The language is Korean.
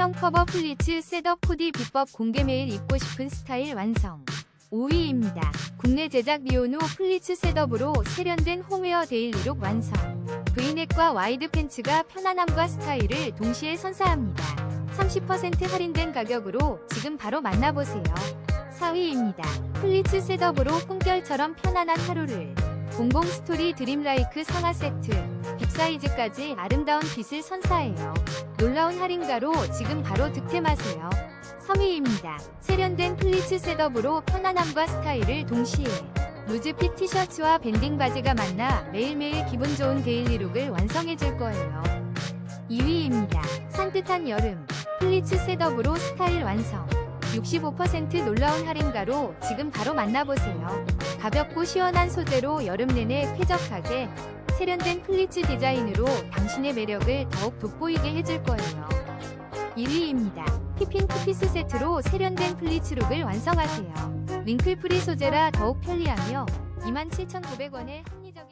C형 커버 플리츠 셋업 코디 비법 공개 매일 입고 싶은 스타일 완성. 5위입니다. 국내 제작 리오노 플리츠 셋업으로 세련된 홈웨어 데일리룩 완성. 브이넥과 와이드 팬츠가 편안함과 스타일을 동시에 선사합니다. 30% 할인된 가격으로 지금 바로 만나보세요. 4위입니다. 플리츠 셋업으로 꿈결처럼 편안한 하루를. 공공 스토리 드림라이크 상하 세트. 빅사이즈까지 아름다운 빛을 선사해요. 놀라운 할인가로 지금 바로 득템하세요. 3위입니다. 세련된 플리츠 셋업으로 편안함과 스타일을 동시에 루즈 핏 티셔츠와 밴딩 바지가 만나 매일매일 기분 좋은 데일리 룩을 완성해줄 거예요. 2위입니다. 산뜻한 여름 플리츠 셋업으로 스타일 완성 65% 놀라운 할인가로 지금 바로 만나보세요. 가볍고 시원한 소재로 여름 내내 쾌적하게 세련된 플리츠 디자인으로 당신의 매력을 더욱 돋보이게 해줄 거예요. 1위입니다. 피핑 투피스 세트로 세련된 플리츠 룩을 완성하세요. 링클 프리 소재라 더욱 편리하며 27,900원의 합리적인